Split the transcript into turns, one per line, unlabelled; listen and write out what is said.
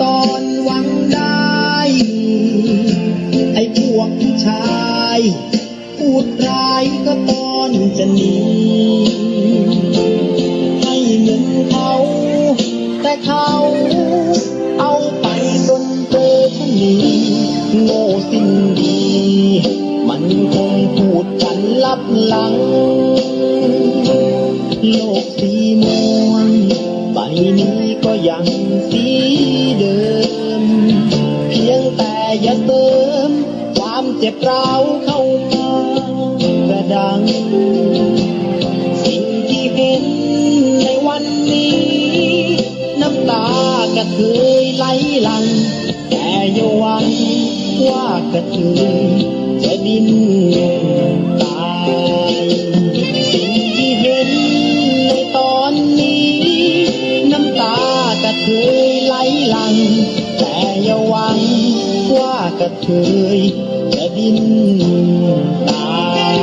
ตอนหวังได้ ไอ้พวกผู้ชายพูดร้ายก็ตอนจะหนีให้เงินเขา แต่เขาเอาไปจนเปรชนีโง่สิ้นดี มันคงพูดกันลับหลัง โลกสีม่วงใบนี้ ยังสีเดิม เพียงแต่อย่าเติม ความเจ็บร้าวเข้ามากระดัง สิ่งที่เห็นในวันนี้ น้ำตากระเทยไหลหลัง แต่อย่าหวังว่ากระเทยจะดิ้น เคยไหลหลัง แต่อย่าหวังว่ากระเทยจะดินตาย